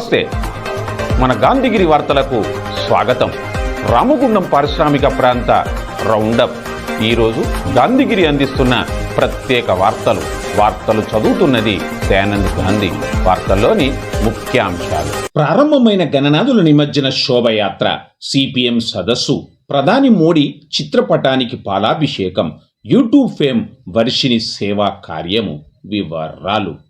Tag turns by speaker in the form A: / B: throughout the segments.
A: నమస్తే. మన గాంధీగిరి వార్తలకు స్వాగతం. రామగుండం పారిశ్రామిక ప్రాంత రౌండప్. ఈరోజు గాంధీగిరి అందిస్తున్న ప్రత్యేక వార్తలు. వార్తలు చదువుతున్నది దయానంద్ గాంధీ. వార్తల్లోని ముఖ్యాంశాలు.
B: ప్రారంభమైన గణనాథుల నిమజ్జన శోభయాత్ర. సిపిఎం సదస్సు. ప్రధాని మోడీ చిత్రపటానికి పాలాభిషేకం. యూట్యూబ్ ఫేమ్ వర్షిని సేవా కార్యము. వివరాలు.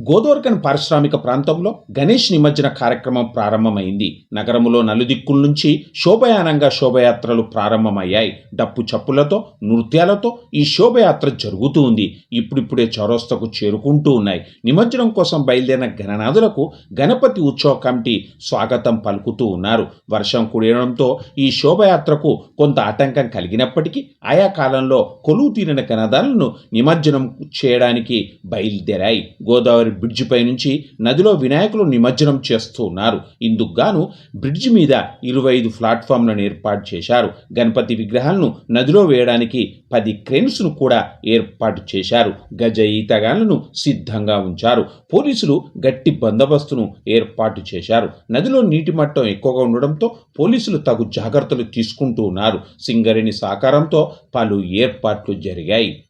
B: గోదోర్కన్ పారిశ్రామిక ప్రాంతంలో గణేష్ నిమజ్జన కార్యక్రమం ప్రారంభమైంది. నగరంలో నలుదిక్కుల నుంచి శోభయానంగా శోభయాత్రలు ప్రారంభమయ్యాయి. డప్పు చప్పులతో నృత్యాలతో ఈ శోభయాత్ర జరుగుతూ ఉంది. ఇప్పుడిప్పుడే చౌరస్తకు చేరుకుంటూ ఉన్నాయి. నిమజ్జనం కోసం బయలుదేరిన గణనాథులకు గణపతి ఉత్సవ కమిటీ స్వాగతం పలుకుతూ ఉన్నారు. వర్షం కురియడంతో ఈ శోభయాత్రకు కొంత ఆటంకం కలిగినప్పటికీ ఆయా కాలంలో కొలువు తీరిన గణదాలను నిమజ్జనం చేయడానికి బయలుదేరాయి. గోదావరి బ్రిడ్జిపై నుంచి నదిలో వినాయకులు నిమజ్జనం చేస్తూ ఉన్నారు. ఇందుకుగాను బ్రిడ్జి మీద ఇరవై ఐదు ప్లాట్ఫామ్లను ఏర్పాటు చేశారు. గణపతి విగ్రహాలను నదిలో వేయడానికి పది క్రెయిన్స్ను కూడా ఏర్పాటు చేశారు. గజ ఈతగాళ్ళను సిద్ధంగా ఉంచారు. పోలీసులు గట్టి బందోబస్తును ఏర్పాటు చేశారు. నదిలో నీటి మట్టం ఎక్కువగా ఉండడంతో పోలీసులు తగు జాగ్రత్తలు తీసుకుంటూ ఉన్నారు. సింగరేణి సహకారంతో పలు ఏర్పాట్లు జరిగాయి.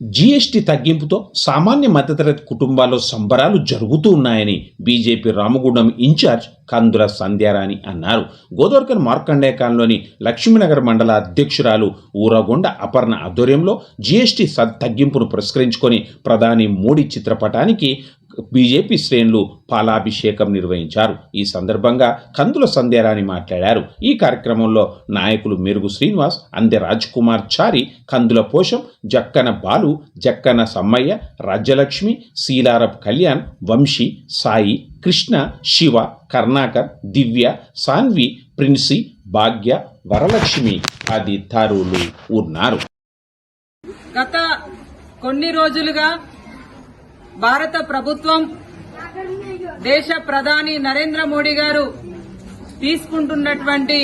B: జీఎస్టీ తగ్గింపుతో సామాన్య మధ్యతరగతి కుటుంబాల్లో సంబరాలు జరుగుతూ ఉన్నాయని BJP Ramagundam in charge Kandula Sandhyarani అన్నారు. గోదవర్కన్ మార్కండేకాల్లోని లక్ష్మీనగర్ మండల అధ్యక్షురాలు ఊరగొండ అపర్ణ ఆధ్వర్యంలో జీఎస్టీ సద్ తగ్గింపును పురస్కరించుకొని ప్రధాని మోడీ చిత్రపటానికి బీజేపీ శ్రేణులు పాలాభిషేకం నిర్వహించారు. ఈ సందర్భంగా కందుల సంధ్యారాణి మాట్లాడారు. ఈ కార్యక్రమంలో నాయకులు మెరుగు శ్రీనివాస్ అందె రాజ్ కుమార్ చారి కందుల పోషం జక్కన బాలు జక్కన సమ్మయ్య రాజ్యలక్ష్మి శీలారప్ కళ్యాణ్ వంశీ సాయి కృష్ణ శివ కర్ణాకర్ దివ్య సాన్వి ప్రిన్సి భాగ్య వరలక్ష్మి తదితరులు ఉన్నారు.
C: గత కొన్ని రోజులుగా భారత ప్రభుత్వం దేశ ప్రధాని నరేంద్ర మోడీ గారు తీసుకుంటున్నటువంటి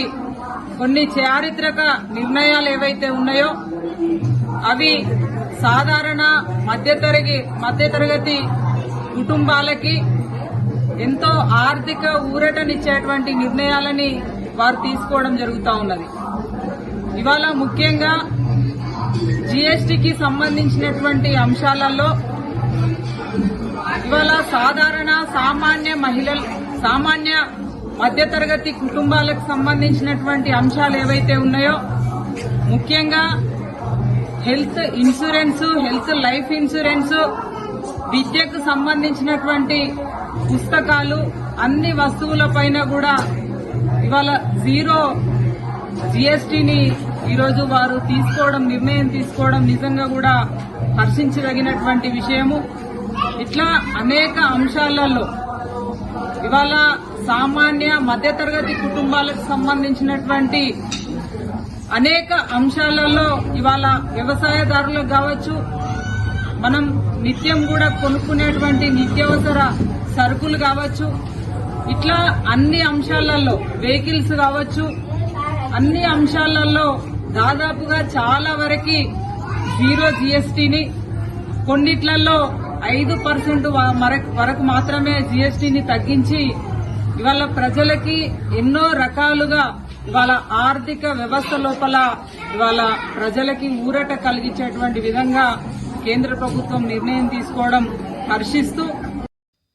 C: కొన్ని చారిత్రక నిర్ణయాలు ఏవైతే ఉన్నాయో అవి సాధారణ మధ్యతరగతి మధ్యతరగతి కుటుంబాలకి ఎంతో ఆర్థిక ఊరటనిచ్చేటువంటి నిర్ణయాలని వారు తీసుకోవడం జరుగుతూ ఉన్నది. ఇవాళ ముఖ్యంగా జీఎస్టీకి సంబంధించినటువంటి అంశాలలో ఇవాళ సాధారణ సామాన్య మహిళలు సామాన్య మధ్యతరగతి కుటుంబాలకు సంబంధించినటువంటి అంశాలు ఏవైతే ఉన్నాయో ముఖ్యంగా health insurance health life insurance విద్యకు సంబంధించినటువంటి పుస్తకాలు అన్ని వస్తువులపైన కూడా ఇవాళ జీరో జీఎస్టీని ఈరోజు వారు తీసుకోవడం నిర్ణయం తీసుకోవడం నిజంగా కూడా హర్షించదగినటువంటి విషయము. ఇట్లా అనేక అంశాలలో ఇవాళ సామాన్య మధ్యతరగతి కుటుంబాలకు సంబంధించినటువంటి అనేక అంశాలలో ఇవాళ వ్యవసాయదారులకు కావచ్చు మనం నిత్యం కూడా కొనుక్కునేటువంటి నిత్యావసర సరుకులు కావచ్చు ఇట్లా అన్ని అంశాలలో వెహికల్స్ కావచ్చు అన్ని అంశాలలో దాదాపుగా చాలా వరకు జీరో జీఎస్టీని కొన్నిట్లలో ఐదు పర్సెంట్ వరకు మాత్రమే జీఎస్టీని తగ్గించి ఇవాళ ప్రజలకి ఎన్నో రకాలుగా ఇవాళ ఆర్థిక వ్యవస్థ లోపల ఇవాళ ప్రజలకి ఊరట కలిగించేటువంటి విధంగా కేంద్ర ప్రభుత్వం నిర్ణయం తీసుకోవడం హర్షిస్తూ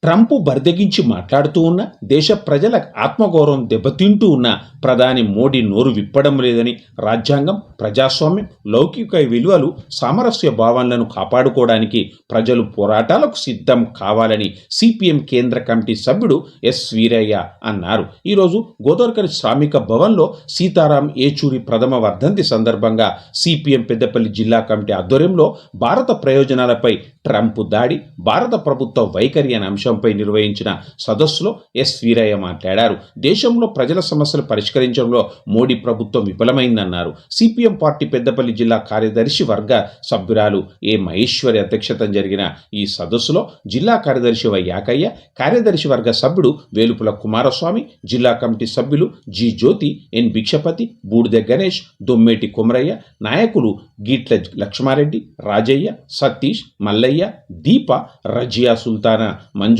B: ట్రంప్ బరిదెగించి మాట్లాడుతూ ఉన్న దేశ ప్రజల ఆత్మగౌరవం దెబ్బతింటూ ఉన్న ప్రధాని మోడీ నోరు విప్పడం లేదని రాజ్యాంగం ప్రజాస్వామ్యం లౌకిక విలువలు సామరస్య భావనలను కాపాడుకోవడానికి ప్రజలు పోరాటాలకు సిద్ధం కావాలని సిపిఎం కేంద్ర కమిటీ సభ్యుడు ఎస్ వీరయ్య అన్నారు. ఈరోజు గోదావరికని శ్రామిక భవన్లో సీతారాం ఏచూరి ప్రథమ వర్ధంతి సందర్భంగా సిపిఎం పెద్దపల్లి జిల్లా కమిటీ ఆధ్వర్యంలో భారత ప్రయోజనాలపై ట్రంప్ దాడి భారత ప్రభుత్వ వైఖరి అనే అంశంపై నిర్వహించిన సదస్సులో ఎస్ వీరయ్య మాట్లాడారు. దేశంలో ప్రజల సమస్యలు పరిష్కరించడంలో మోడీ ప్రభుత్వం విఫలమైందన్నారు. సిపిఎం పార్టీ పెద్దపల్లి జిల్లా కార్యదర్శి వర్గ సభ్యురాలు ఏ మహేశ్వరి అధ్యక్షతన జరిగిన ఈ సదస్సులో జిల్లా కార్యదర్శి వై యాకయ్య కార్యదర్శి వర్గ సభ్యుడు వేలుపుల కుమారస్వామి జిల్లా కమిటీ సభ్యులు జి జ్యోతి ఎన్ భిక్షపతి బూడిద గణేష్ దొమ్మేటి కుమరయ్య నాయకులు గీట్ల లక్ష్మారెడ్డి రాజయ్య సతీష్ మల్లయ్య దీప రజియా సుల్తానా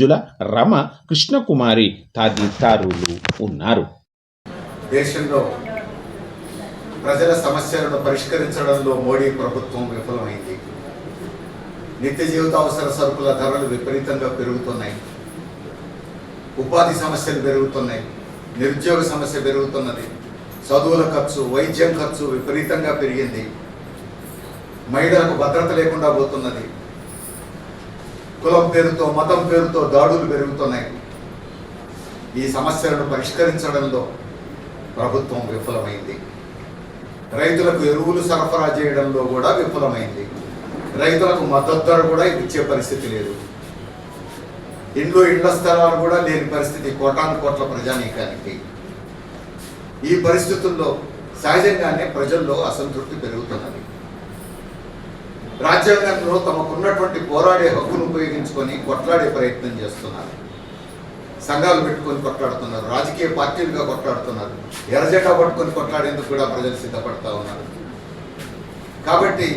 B: మంజుల రమ కృష్ణకుమారి తదితరులు ఉన్నారు.
D: దేశంలో ప్రజల సమస్యలను పరిష్కరించడంలో మోడీ ప్రభుత్వం విఫలమైంది. నిత్య జీవిత అవసర సరుకుల ధరలు విపరీతంగా పెరుగుతున్నాయి. ఉపాధి సమస్యలు పెరుగుతున్నాయి. నిరుద్యోగ సమస్య పెరుగుతున్నది. చదువుల ఖర్చు వైద్యం ఖర్చు విపరీతంగా పెరిగింది. మహిళలకు భద్రత లేకుండా పోతున్నది. కులం పేరుతో మతం పేరుతో దాడులు పెరుగుతున్నాయి. ఈ సమస్యలను పరిష్కరించడంలో ప్రభుత్వం విఫలమైంది. రైతులకు ఎరువులు సరఫరా చేయడంలో కూడా విఫలమైంది. రైతులకు మద్దతు ధర కూడా ఇచ్చే పరిస్థితి లేదు. ఇండ్లు ఇండ్ల స్థలాలు కూడా లేని పరిస్థితి కోటాను కోట్ల ప్రజానీకానికి. ఈ పరిస్థితుల్లో సహజంగానే ప్రజల్లో అసంతృప్తి పెరుగుతున్నది రాజ్యాంగంలో తమకున్నటువంటి పోరాడే హక్కును ఉపయోగించుకొని కొట్లాడే ప్రయత్నం చేస్తున్నారు. సంఘాలు పెట్టుకొని కొట్లాడుతున్నారు రాజకీయ పార్టీలుగా కొట్లాడుతున్నారు ఎర్రజెండా పట్టుకొని కొట్లాడేందుకు కూడా ప్రజలు సిద్ధపడతా ఉన్నారు. కాబట్టి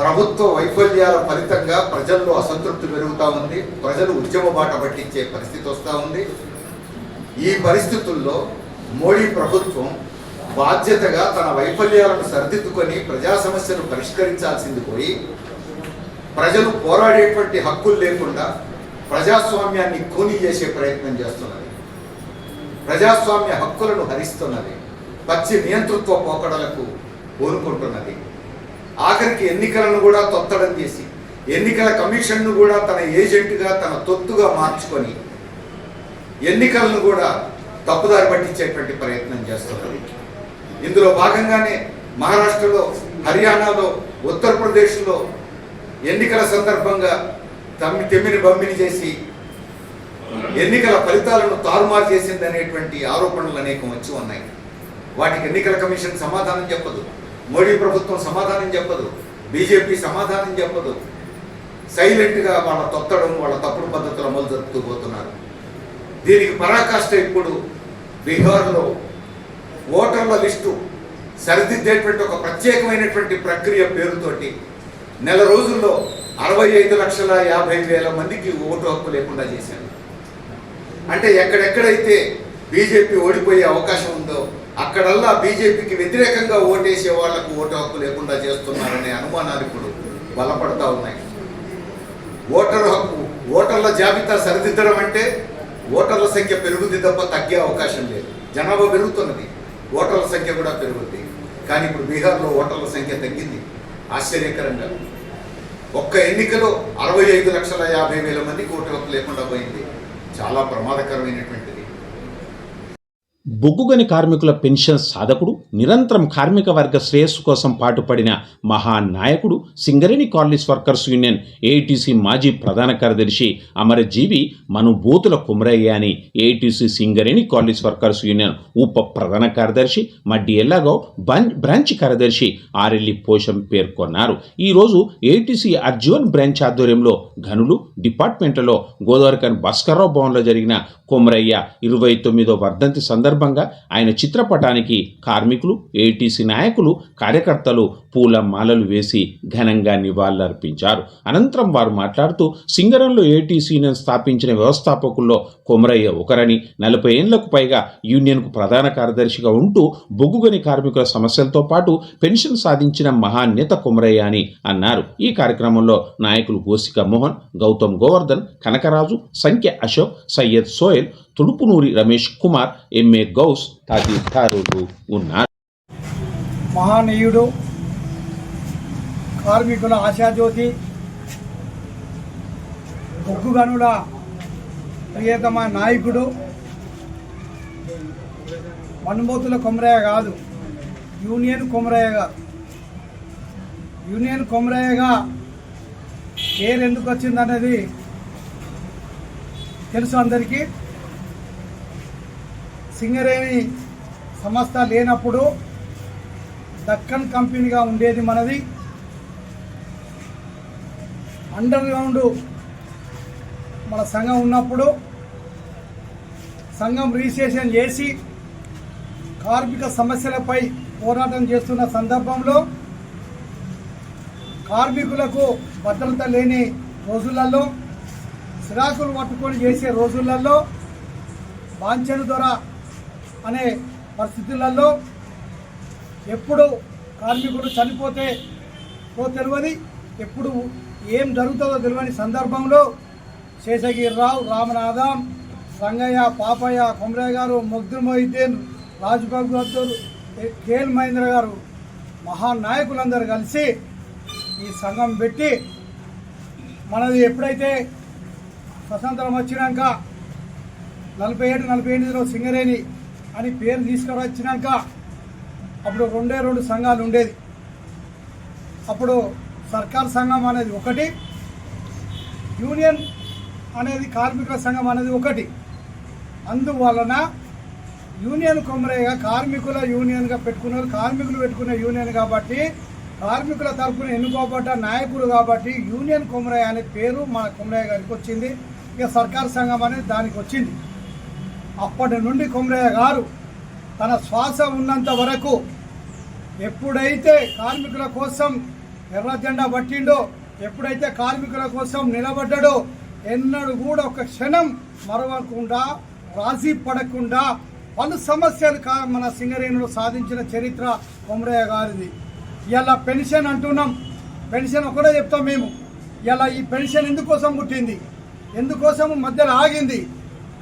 D: ప్రభుత్వ వైఫల్యాల ఫలితంగా ప్రజల్లో అసంతృప్తి పెరుగుతూ ఉంది ప్రజలు ఉద్యమ బాట పట్టించే పరిస్థితి వస్తూ ఉంది. ఈ పరిస్థితుల్లో మోడీ ప్రభుత్వం బాధ్యతగా తన వైఫల్యాలను సరిదిద్దుకొని ప్రజా సమస్యను పరిష్కరించాల్సింది పోయి ప్రజలు పోరాడేటువంటి హక్కులు లేకుండా ప్రజాస్వామ్యాన్ని కూని చేసే ప్రయత్నం చేస్తున్నది. ప్రజాస్వామ్య హక్కులను హరిస్తున్నది. పచ్చి నియంతృత్వ పోకడలకు కోరుకుంటున్నది ఆఖరికి ఎన్నికలను కూడా తొత్తడం చేసి ఎన్నికల కమిషన్ను కూడా తన ఏజెంట్గా తన తొత్తుగా మార్చుకొని ఎన్నికలను కూడా తప్పుదారి పట్టించేటువంటి ప్రయత్నం చేస్తున్నది. ఇందులో భాగంగానే మహారాష్ట్రలో హర్యానాలో ఉత్తరప్రదేశ్లో ఎన్నికల సందర్భంగా తమ్మి తెమ్మిని బమ్మిని చేసి ఎన్నికల ఫలితాలను తారుమారు చేసింది అనేటువంటి ఆరోపణలు అనేకం వచ్చి ఉన్నాయి. వాటికి ఎన్నికల కమిషన్ సమాధానం చెప్పదు. మోడీ ప్రభుత్వం సమాధానం చెప్పదు. బీజేపీ సమాధానం చెప్పదు. సైలెంట్గా వాళ్ళ తొత్తడం వాళ్ళ తప్పుడు పద్ధతులు అమలు జరుపుతూ పోతున్నారు. దీనికి పరాకాష్ట ఇప్పుడు బీహార్లో ఓటర్ల లిస్టు సరిదిద్దేటువంటి ఒక ప్రత్యేకమైనటువంటి ప్రక్రియ పేరుతోటి నెల రోజుల్లో అరవై ఐదు లక్షల యాభై వేల మందికి ఓటు హక్కు లేకుండా చేశాను అంటే ఎక్కడెక్కడైతే బీజేపీ ఓడిపోయే అవకాశం ఉందో అక్కడల్లా బీజేపీకి వ్యతిరేకంగా ఓటేసే వాళ్ళకు ఓటు హక్కు లేకుండా చేస్తున్నారనే అనుమానాలు ఇప్పుడు బలపడతా ఉన్నాయి. ఓటర్ హక్కు ఓటర్ల జాబితా సరిదిద్దడం అంటే ఓటర్ల సంఖ్య పెరుగుద్ది తప్ప తగ్గే అవకాశం లేదు. జనాభా పెరుగుతున్నది. ఓటర్ల సంఖ్య కూడా పెరుగుద్ది. కానీ ఇప్పుడు బీహార్లో ఓటర్ల సంఖ్య తగ్గింది. ఆశ్చర్యకరంగా. ఒక్క ఎన్నికలో అరవై ఐదు లక్షల యాభై వేల మందికి ఓటు హక్కు లేకుండా పోయింది. చాలా ప్రమాదకరమైనటువంటిది.
B: బొగ్గుగని కార్మికుల పెన్షన్ సాధకుడు నిరంతరం కార్మిక వర్గ శ్రేయస్సు కోసం పాటుపడిన మహానాయకుడు Singareni colonies workers union AITC మాజీ ప్రధాన కార్యదర్శి అమరజీవి మనుబోతుల కుమరయ్య అని AITC Singareni colonies workers union ఉప ప్రధాన కార్యదర్శి మడ్డి ఎల్లాగౌ బ్రాంచ్ కార్యదర్శి ఆరెల్లి పోషం పేర్కొన్నారు. ఈరోజు ఏఐటీసీ అర్జున్ బ్రాంచ్ ఆధ్వర్యంలో గనులు డిపార్ట్మెంట్లలో గోదావరికన్ భాస్కర్రావు భవన్లో జరిగిన కుమరయ్య ఇరవై తొమ్మిదో వర్ధంతి సందర్భంగా ఆయన చిత్రపటానికి కార్మికులు ఏటీసీ నాయకులు కార్యకర్తలు పూల మాలలు వేసి ఘనంగా నివాళులర్పించారు. అనంతరం వారు మాట్లాడుతూ సింగరంలో ఏటీసీ స్థాపించిన వ్యవస్థాపకుల్లో కొమరయ్య ఒకరని నలభై ఏళ్ళకు పైగా యూనియన్కు ప్రధాన కార్యదర్శిగా ఉంటూ బొగ్గుగని కార్మికుల సమస్యలతో పాటు పెన్షన్ సాధించిన మహానేత కొమరయ్య అని అన్నారు. ఈ కార్యక్రమంలో నాయకులు గోసిక మోహన్ గౌతమ్ గోవర్ధన్ కనకరాజు సంఖ్య అశోక్ సయ్యద్ సోయల్ తుడుపునూరి రమేష్ కుమార్ ఎంఏ గౌస్ తదితరులు ఉన్నారు.
E: మహానీయుడు కార్మికుల ఆశాజ్యోతి బొగ్గుగనుల ప్రియతమ నాయకుడు మన్మోతుల కొమరయ్య కాదు యూనియన్ కొమరయ్య గారు. యూనియన్ కొమరయ్యగా పేరు ఎందుకు వచ్చిందనేది తెలుసు అందరికీ. సింగరేణి సంస్థ లేనప్పుడు దక్కన్ కంపెనీగా ఉండేది మనది. అండర్ గ్రౌండ్ మన సంఘం ఉన్నప్పుడు సంఘం రిజిస్ట్రేషన్ చేసి కార్మిక సమస్యలపై పోరాటం చేస్తున్న సందర్భంలో కార్మికులకు భద్రత లేని రోజులలో సిరాకులు పట్టుకొని చేసే రోజులలో బాంఛను దొర అనే పరిస్థితులలో ఎప్పుడు కార్మికుడు చనిపోతే ఓ తెలియదు. ఎప్పుడు ఏం జరుగుతుందో తెలియని సందర్భంలో శేషగిరిరావు రామనాథం రంగయ్య పాపయ్య కొమరయ్య గారు మొగ్దుల్ మొహిద్దీన్ రాజ్ బహదూర్ కేఎల్ మహేంద్ర గారు మహానాయకులందరూ కలిసి ఈ సంఘం పెట్టి మనది ఎప్పుడైతే స్వతంత్రం వచ్చినాక నలభై ఏడు నలభై ఎనిమిదిలో సింగరేణి అని పేరు తీసుకువచ్చినాక అప్పుడు రెండే రెండు సంఘాలు ఉండేది. అప్పుడు సర్కార్ సంఘం అనేది ఒకటి యూనియన్ అనేది కార్మికుల సంఘం అనేది ఒకటి. అందువలన యూనియన్ కొమరయ్యగా కార్మికుల యూనియన్గా పెట్టుకున్నారు. కార్మికులు పెట్టుకునే యూనియన్ కాబట్టి కార్మికుల తరపున ఎన్నుకోబడ్డ నాయకుడు కాబట్టి యూనియన్ కొమరయ్య అనే పేరు మా కొమరయ్య గారికి వచ్చింది. ఇక సర్కార్ సంఘం అనేది దానికి వచ్చింది. అప్పటి నుండి కుమ్రయ్య గారు తన శ్వాస ఉన్నంత వరకు ఎప్పుడైతే కార్మికుల కోసం ఎర్ర జెండా పట్టిండో ఎప్పుడైతే కార్మికుల కోసం నిలబడ్డాడో ఎన్నడూ కూడా ఒక క్షణం మరవకుండా రాజీ పడకుండా పలు సమస్యలు కా- మన సింగరేణిలో సాధించిన చరిత్ర కొమరయ్య గారిది. ఇలా పెన్షన్ అంటున్నాం. పెన్షన్ ఒకటే చెప్తాం మేము. ఇలా ఈ పెన్షన్ ఎందుకోసం పుట్టింది? ఎందుకోసం మధ్యలో ఆగింది?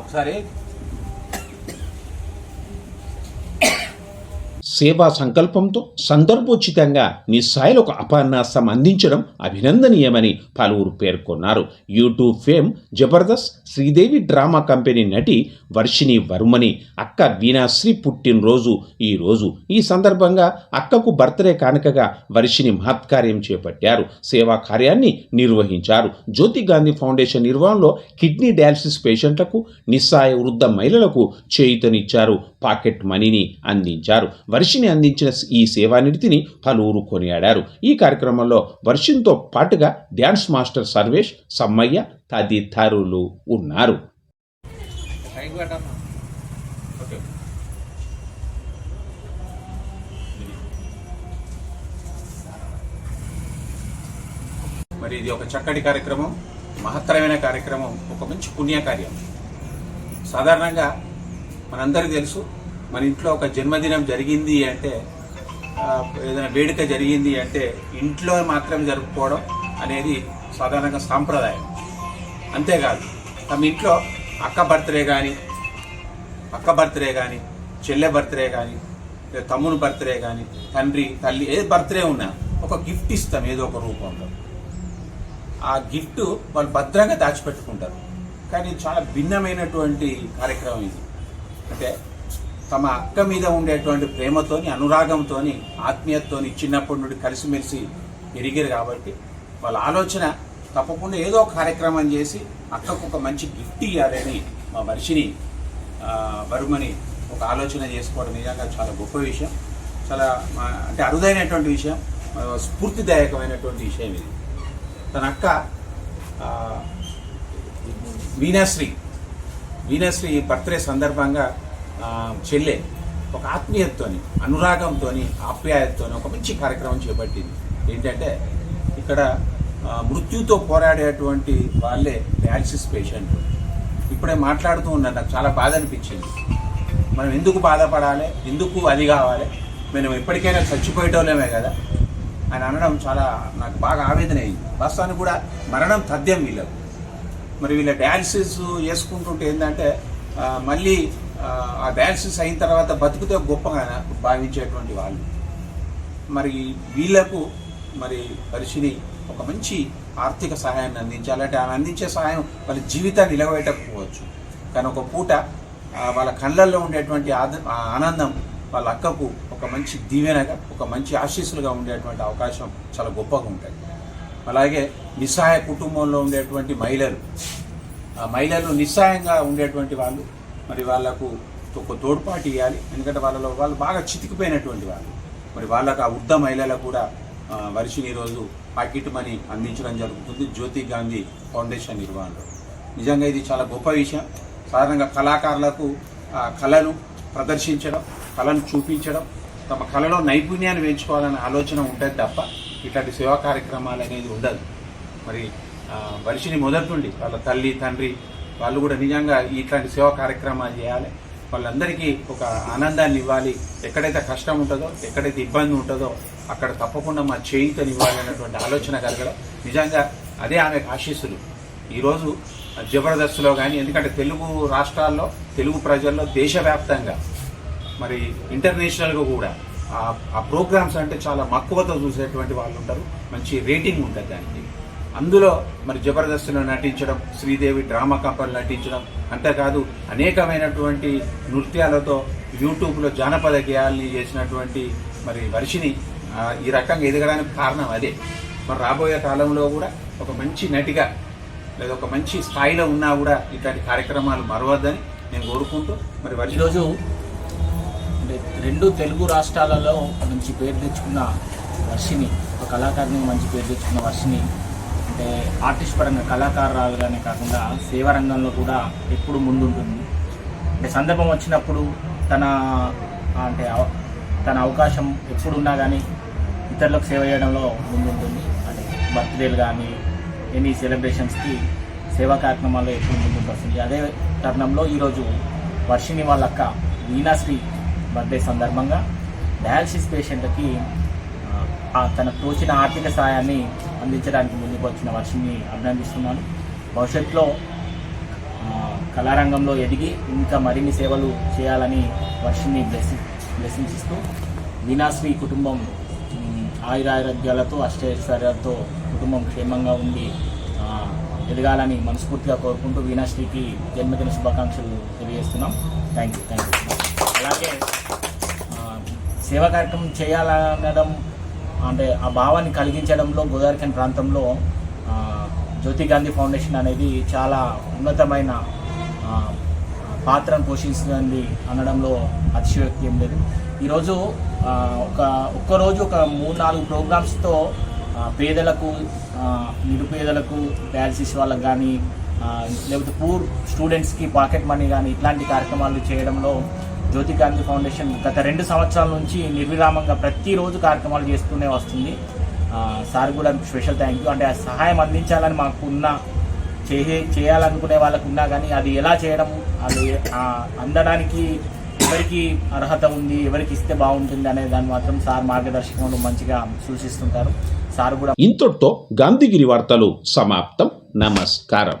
A: ఒకసారి
B: సేవా సంకల్పంతో సందర్భోచితంగా నిస్సాయిలకు అపన్యాసం అందించడం అభినందనీయమని పలువురు పేర్కొన్నారు. YouTube fame Jabardasth Sridevi drama company నటి వర్షిణి వర్మని అక్క వీణాశ్రీ పుట్టినరోజు ఈ రోజు. ఈ సందర్భంగా అక్కకు బర్త్డే కానుకగా వర్షిణి మహత్కార్యం చేపట్టారు. సేవా కార్యాన్ని నిర్వహించారు. జ్యోతి గాంధీ ఫౌండేషన్ నిర్వహణలో కిడ్నీ డయాలసిస్ పేషెంట్లకు నిస్సాయ వృద్ధ మహిళలకు చేయుతనిచ్చారు. పాకెట్ మనీని అందించారు. వర్షిని అందించిన ఈ సేవానిధిని పలువురు కొనియాడారు. ఈ కార్యక్రమంలో వర్షిన్తో పాటుగా డ్యాన్స్ మాస్టర్ సర్వేష్ సమ్మయ్య తదితరులు ఉన్నారు.
A: మరి ఇది ఒక చక్కటి కార్యక్రమం మహత్తరమైన కార్యక్రమం ఒక మంచి పుణ్యకార్యం. సాధారణంగా మనందరికీ తెలుసు మన ఇంట్లో ఒక జన్మదినం జరిగింది అంటే ఏదైనా వేడుక జరిగింది అంటే ఇంట్లో మాత్రం జరుపుకోవడం అనేది సాధారణంగా సాంప్రదాయం. అంతేకాదు తమ ఇంట్లో అక్క బర్త్డే కానీ అక్క బర్త్డే కానీ చెల్లె బర్త్డే కానీ లేదా తమ్ముని బర్త్డే కానీ తండ్రి తల్లి ఏ బర్త్డే ఉన్నా ఒక గిఫ్ట్ ఇస్తాం ఏదో ఒక రూపంలో. ఆ గిఫ్ట్ వాళ్ళు భద్రంగా దాచిపెట్టుకుంటారు. కానీ చాలా భిన్నమైనటువంటి కార్యక్రమం ఇది. అంటే తమ అక్క మీద ఉండేటువంటి ప్రేమతోని అనురాగంతోని ఆత్మీయతతోని చిన్నప్పటి నుండి కలిసిమెలిసి పెరిగారు కాబట్టి వాళ్ళ ఆలోచన తప్పకుండా ఏదో కార్యక్రమం చేసి అక్కకు ఒక మంచి గిఫ్ట్ ఇవ్వాలని మా మనిషిని బరుమని ఒక ఆలోచన చేసుకోవడం నిజంగా చాలా గొప్ప విషయం. చాలా మా- అంటే అరుదైనటువంటి విషయం స్ఫూర్తిదాయకమైనటువంటి విషయం ఇది. తన అక్క ఆ, వీణాశ్రీ వీణాశ్రీ బర్త్డే సందర్భంగా చెల్లె ఒక ఆత్మీయతతోని అనురాగంతోని ఆప్యాయతతోని ఒక మంచి కార్యక్రమం చేపట్టింది. ఏంటంటే ఇక్కడ మృత్యుతో పోరాడేటువంటి వాళ్ళే డయాలసిస్ పేషెంట్. ఇప్పుడే మాట్లాడుతూ ఉన్నారు నాకు చాలా బాధ అనిపించింది. మనం ఎందుకు బాధపడాలి? ఎందుకు అది కావాలి? మేము ఎప్పటికైనా చచ్చిపోయేటోళ్ళమే కదా? అని అనడం చాలా నాకు బాగా ఆవేదన అయింది. వాస్తవానికి కూడా మరణం తథ్యం వీళ్ళకు మరి వీళ్ళ డయాలసిస్ చేసుకుంటుంటే ఏంటంటే మళ్ళీ ఆ, డ్యాన్సెస్ డయాలసిస్ అయిన తర్వాత బతుకుతో గొప్పగా భావించేటువంటి వాళ్ళు. మరి వీళ్ళకు మరి పరిశీని ఒక మంచి ఆర్థిక సహాయాన్ని అందించాలంటే ఆమె అందించే సహాయం వాళ్ళ జీవితాన్ని నిలబెట్టకపోవచ్చు కానీ ఒక పూట వాళ్ళ కళ్ళల్లో ఉండేటువంటి ఆ ఆనందం వాళ్ళ అక్కకు ఒక మంచి దీవెనగా ఒక మంచి ఆశీస్సులుగా ఉండేటువంటి అవకాశం చాలా గొప్పగా ఉంటుంది. అలాగే నిస్సహాయ కుటుంబంలో ఉండేటువంటి మహిళలు ఆ మహిళలు నిస్సహాయంగా ఉండేటువంటి వాళ్ళు మరి వాళ్ళకు ఒక తోడ్పాటు ఇవ్వాలి. ఎందుకంటే వాళ్ళలో వాళ్ళు బాగా చితికిపోయినటువంటి వాళ్ళు. మరి వాళ్ళకు ఆ వృద్ధ మహిళలకు కూడా ఆ, వర్షిని రోజు పాకెట్ మనీ అందించడం జరుగుతుంది. జ్యోతి గాంధీ ఫౌండేషన్ నిర్వహణలో నిజంగా ఇది చాలా గొప్ప విషయం. సాధారణంగా కళాకారులకు ఆ కళను ప్రదర్శించడం కళను చూపించడం తమ కళలో నైపుణ్యాన్ని పెంచుకోవాలనే ఆలోచన ఉంటుంది తప్ప ఇట్లాంటి సేవా కార్యక్రమాలు అనేది ఉండదు. మరి ఆ, వర్షిని మొదటి నుండి వాళ్ళ తల్లి తండ్రి వాళ్ళు కూడా నిజంగా ఇట్లాంటి సేవా కార్యక్రమాలు చేయాలి. వాళ్ళందరికీ ఒక ఆనందాన్ని ఇవ్వాలి. ఎక్కడైతే కష్టం ఉంటుందో ఎక్కడైతే ఇబ్బంది ఉంటుందో అక్కడ తప్పకుండా మా చేయితని ఇవ్వాలి అన్నటువంటి ఆలోచన కలగడం నిజంగా అదే ఆమెకు ఆశీస్సులు. ఈరోజు జబర్దస్త్లో కానీ ఎందుకంటే తెలుగు రాష్ట్రాల్లో తెలుగు ప్రజల్లో దేశవ్యాప్తంగా మరి ఇంటర్నేషనల్గా కూడా ఆ- ఆ ప్రోగ్రామ్స్ అంటే చాలా మక్కువతో చూసేటువంటి వాళ్ళు ఉంటారు. మంచి రేటింగ్ ఉంటుంది దానికి. అందులో మరి జబర్దస్త్లో నటించడం శ్రీదేవి డ్రామా కంపెనీలో నటించడం అంతేకాదు అనేకమైనటువంటి నృత్యాలతో యూట్యూబ్లో జానపద గేయాల్ని చేసినటువంటి మరి వర్షిని ఈ రకంగా ఎదగడానికి కారణం అదే. మరి రాబోయే కాలంలో కూడా ఒక మంచి నటిగా లేదా ఒక మంచి స్థాయిలో ఉన్నా కూడా ఇట్లాంటి కార్యక్రమాలు మరవద్దని నేను కోరుకుంటూ మరి వర్షి
F: ఈరోజు అంటే రెండు తెలుగు రాష్ట్రాలలో మంచి పేరు తెచ్చుకున్న వర్షిని ఒక కళాకారుని మంచి పేరు తెచ్చుకున్న వర్షిని అంటే ఆర్టిస్ట్ పరంగా కళాకారురాలుగానే కాకుండా సేవా రంగంలో కూడా ఎప్పుడు ముందుంటుంది. అంటే సందర్భం వచ్చినప్పుడు తన అంటే తన అవకాశం ఎప్పుడున్నా కానీ ఇతరులకు సేవ చేయడంలో ముందుంటుంది. అంటే బర్త్డేలు కానీ ఎనీ సెలబ్రేషన్స్కి సేవా కార్యక్రమాల్లో ఎప్పుడు ముందుకు వస్తుంది. అదే తరుణంలో ఈరోజు వర్షిని వాళ్ళ అక్క వీణాశ్రీ బర్త్డే సందర్భంగా డయాలసిస్ పేషెంట్లకి తన తోచిన ఆర్థిక సహాయాన్ని అందించడానికి ముందు వచ్చిన వర్షిని అభినందిస్తున్నాను. భవిష్యత్తులో కళారంగంలో ఎదిగి ఇంకా మరిన్ని సేవలు చేయాలని వర్షిని బ్లెస్సింగ్ బ్లెస్సింగ్స్ వీణాశ్రీ కుటుంబం ఆయురారోగ్యాలతో అష్టైశ్వర్యాలతో కుటుంబం క్షేమంగా ఉండి ఎదగాలని మనస్ఫూర్తిగా కోరుకుంటూ వీణాశ్రీకి జన్మదిన శుభాకాంక్షలు తెలియజేస్తున్నాం. థ్యాంక్ యూ థ్యాంక్ యూ అలాగే సేవా కార్యక్రమం చేయాలనడం అంటే ఆ భావాన్ని కలిగించడంలో గోదావరిఖన్ ప్రాంతంలో జ్యోతి గాంధీ ఫౌండేషన్ అనేది చాలా ఉన్నతమైన పాత్రను పోషిస్తుంది అనడంలో అతిశయోక్తి ఏం లేదు. ఈరోజు ఒక ఒక్కరోజు ఒక మూడు నాలుగు ప్రోగ్రామ్స్తో పేదలకు నిరుపేదలకు డయాలసిస్ వాళ్ళకి కానీ లేకపోతే పూర్ స్టూడెంట్స్కి పాకెట్ మనీ కానీ ఇట్లాంటి కార్యక్రమాలు చేయడంలో జ్యోతి గాంధీ ఫౌండేషన్ గత రెండు సంవత్సరాల నుంచి నిర్విరామంగా ప్రతిరోజు కార్యక్రమాలు చేస్తూనే వస్తుంది. సార్ కూడా స్పెషల్ థ్యాంక్ యూ. అంటే ఆ సహాయం అందించాలని మాకు ఉన్న చేసే చేయాలనుకునే వాళ్ళకు ఉన్నా కానీ అది ఎలా చేయడం అది అందడానికి ఎవరికి అర్హత ఉంది ఎవరికి ఇస్తే బాగుంటుంది అనే దాన్ని మాత్రం సార్ మార్గదర్శకంలో మంచిగా సూచిస్తుంటారు. సార్ కూడా
B: ఇంతటితో గాంధీగిరి వార్తలు సమాప్తం. నమస్కారం.